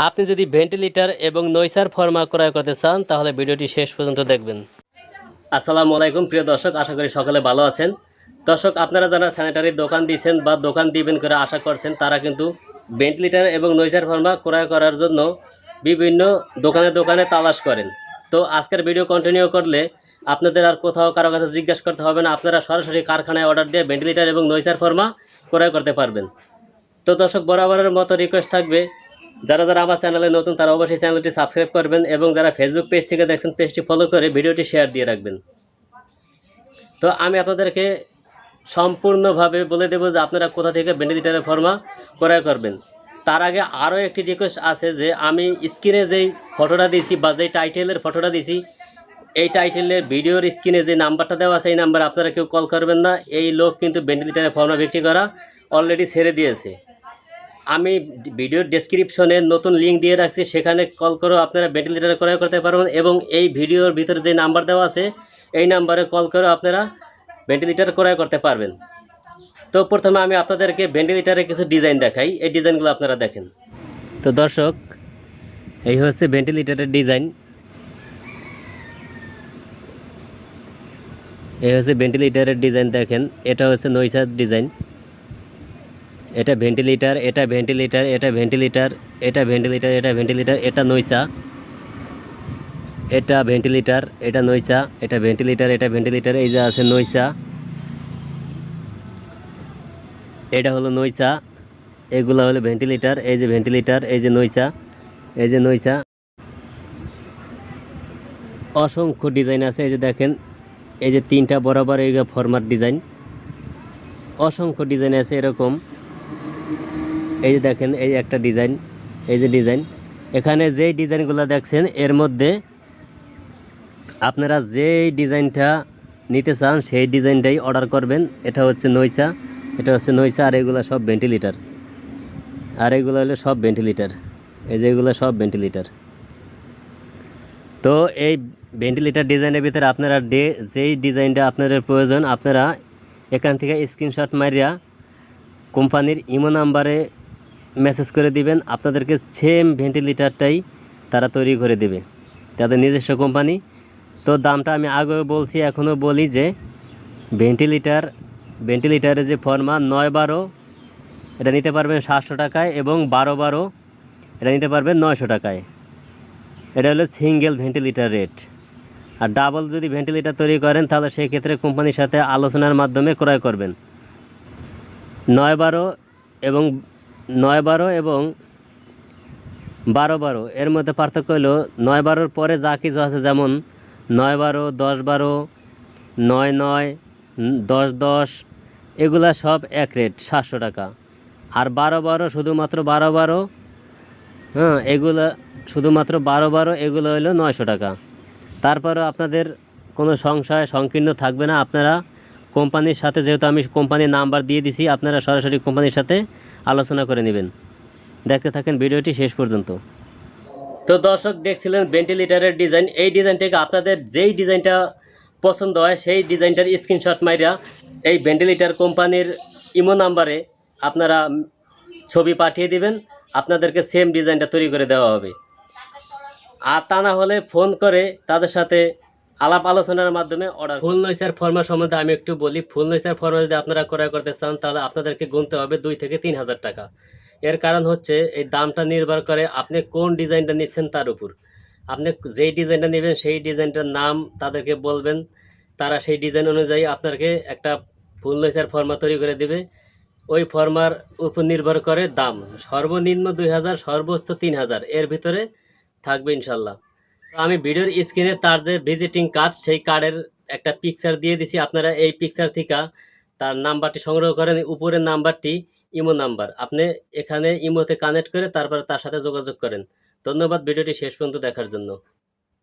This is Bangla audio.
আপনি যদি ভেন্টিলেটর এবং নৈসার ফর্মা ক্রয় করতে চান, তাহলে ভিডিওটি শেষ পর্যন্ত দেখবেন। আসসালামু আলাইকুম, প্রিয় দর্শক, আশা করি সকলে ভালো আছেন। দর্শক, আপনারা যারা স্যানিটারির দোকান দিয়েছেন বা দোকান দিবেন করে আশা করছেন, তারা কিন্তু ভেন্টিলেটর এবং নৈসার ফর্মা ক্রয় করার জন্য বিভিন্ন দোকানে দোকানে তালাশ করেন। তো আজকের ভিডিও কন্টিনিউ করলে আপনাদের আর কোথাও কারও কাছে জিজ্ঞাসা করতে হবে না, আপনারা সরাসরি কারখানায় অর্ডার দিয়ে ভেন্টিলেটর এবং নৈসার ফর্মা ক্রয় করতে পারবেন। তো দর্শক, বরাবরের মতো রিকোয়েস্ট থাকবে যারা যারা আমার চ্যানেলে নতুন, তারা অবশ্যই চ্যানেলটি সাবস্ক্রাইব করবেন এবং যারা ফেসবুক পেজ থেকে দেখছেন পেজটি ফলো করে ভিডিওটি শেয়ার দিয়ে রাখবেন। তো আমি আপনাদেরকে সম্পূর্ণভাবে বলে দেবো যে আপনারা কোথা থেকে ভেন্টিলেটারের ফর্মা ক্রয় করবেন। তার আগে আরও একটি রিকোয়েস্ট আছে যে আমি স্ক্রিনে যেই ফটোটা দিয়েছি বা যেই টাইটেলের ফটোটা দিয়েছি, এই টাইটেলের ভিডিওর স্ক্রিনে যে নাম্বারটা দেওয়া আছে, এই নাম্বার আপনারা কেউ কল করবেন না। এই লোক কিন্তু ভেন্টিলেটারের ফর্মা বিক্রি করা অলরেডি ছেড়ে দিয়েছে। আমি ভিডিওর ডেসক্রিপশনে নতুন লিঙ্ক দিয়ে রাখছি, সেখানে কল করেও আপনারা ভেন্টিলেটার ক্রয় করতে পারবেন এবং এই ভিডিওর ভিতরে যে নাম্বার দেওয়া আছে, এই নাম্বারে কল করেও আপনারা ভেন্টিলেটার ক্রয় করতে পারবেন। তো প্রথমে আমি আপনাদেরকে ভেন্টিলেটারের কিছু ডিজাইন দেখাই, এই ডিজাইনগুলো আপনারা দেখেন। তো দর্শক, এই হচ্ছে ভেন্টিলেটারের ডিজাইন এই হচ্ছে ভেন্টিলেটারের ডিজাইন দেখেন, এটা হচ্ছে নৈসার ডিজাইন এটা ভেন্টিলেটার এটা ভেন্টিলেটার এটা ভেন্টিলেটার এটা ভেন্টিলেটার এটা ভেন্টিলেটার এটা নৈসা এটা ভেন্টিলেটার এটা নৈসা এটা ভেন্টিলেটার এটা ভেন্টিলেটার এই যে আছে নৈসা এটা হলো নৈসা এগুলো হলো ভেন্টিলেটার এই যে ভেন্টিলেটার এই যে নৈসা এই যে নৈসা অসংখ্য ডিজাইন আছে, এই যে দেখেন, এই যে তিনটা বরাবর এই ফরমার ডিজাইন অসংখ্য ডিজাইন আছে এরকম। এই যে দেখেন, এই একটা ডিজাইন, এই যে ডিজাইন। এখানে যেই ডিজাইনগুলো দেখছেন, এর মধ্যে আপনারা যেই ডিজাইনটা নিতে চান, সেই ডিজাইনটাই অর্ডার করবেন। এটা হচ্ছে নৈচা, এটা হচ্ছে নৈচা, আর এগুলো সব ভেন্টিলিটার। আর এগুলো হলো সব ভেন্টিলিটার। এই যে এগুলো সব ভেন্টিলিটার। তো এই ভেন্টিলেটার ডিজাইনের ভিতরে আপনারা ডে, যেই ডিজাইনটা আপনাদের প্রয়োজন, আপনারা এখান থেকে স্ক্রিনশট মারিয়া কোম্পানির ইমো নাম্বারে মেসেজ করে দিবেন, আপনাদেরকে সেম ভেন্টিলেটারটাই তারা তৈরি করে দেবে, তাদের নিজস্ব কোম্পানি তো দামটা আমি আগেও বলছি, এখনও বলি যে ভেন্টিলেটার ভেন্টিলেটারের যে ফর্মা নয় বারো, এটা নিতে পারবেন সাতশো টাকায় এবং বারো বারো, এটা নিতে পারবেন নয়শো টাকায়। এটা হলো সিঙ্গেল ভেন্টিলেটার রেট আর ডাবল যদি ভেন্টিলেটার তৈরি করেন, তাহলে সেই ক্ষেত্রে কোম্পানির সাথে আলোচনার মাধ্যমে ক্রয় করবেন। নয় বারো এবং নয় বারো এবং বারো বারো। এর মধ্যে পার্থক্য হলো নয় বারোর পরে যা কিছু আছে, যেমন নয় বারো, দশ বারো, নয় নয়, দশ দশ, এগুলা সব এক রেট সাতশো টাকা। আর বারো বারো শুধুমাত্র বারো বারো হ্যাঁ এগুলো শুধুমাত্র বারো বারো, এগুলো হলো নয়শো টাকা। তারপরেও আপনাদের কোনো সংশয়, সংকীর্ণ থাকবে না। আপনারা কোম্পানির সাথে, যেহেতু আমি কোম্পানির নাম্বার দিয়ে দিছি, আপনারা সরাসরি কোম্পানির সাথে আলোচনা করে নেবেন। দেখতে থাকেন ভিডিওটি শেষ পর্যন্ত। তো দর্শক, দেখছিলেন ভেন্টিলেটারের ডিজাইন এই ডিজাইন থেকে আপনাদের যেই ডিজাইনটা পছন্দ হয়, সেই ডিজাইনটার স্ক্রিনশট মাইরা এই ভেন্টিলেটার কোম্পানির ইমো নাম্বারে আপনারা ছবি পাঠিয়ে দিবেন। আপনাদেরকে সেম ডিজাইনটা তৈরি করে দেওয়া হবে। আর তা না হলে ফোন করে তাদের সাথে আলাপ আলোচনার মাধ্যমে অর্ডার ফুল নৈসার ফর্মা সম্বন্ধে আমি একটু বলি, ফুল নৈসার ফর্মা যদি আপনারা ক্রয় করতে চান, তাহলে আপনাদেরকে গুনতে হবে দুই থেকে তিন হাজার টাকা। এর কারণ হচ্ছে, এই দামটা নির্ভর করে আপনি কোন ডিজাইনটা নিচ্ছেন তার উপর। আপনি যেই ডিজাইনটা নেবেন, সেই ডিজাইনটার নাম তাদেরকে বলবেন। তারা সেই ডিজাইন অনুযায়ী আপনাকে একটা ফুল নৈসার ফর্মা তৈরি করে দেবে। ওই ফর্মার উপর নির্ভর করে দাম। সর্বনিম্ন দুই হাজার, সর্বোচ্চ তিন হাজার। এর ভিতরে থাকবে ইনশাল্লাহ। আমি ভিডিওর স্ক্রিনে তার যে ভিজিটিং কার্ড সেই কার্ডের একটা পিকচার দিয়ে দিছি। আপনারা এই পিকচার থেকে তার নাম্বারটি সংগ্রহ করেন। উপরের নাম্বারটি ইমো নাম্বার। আপনি এখানে ইমোতে কানেক্ট করে তারপরে তার সাথে যোগাযোগ করেন। ধন্যবাদ, ভিডিওটি শেষ পর্যন্ত দেখার জন্য।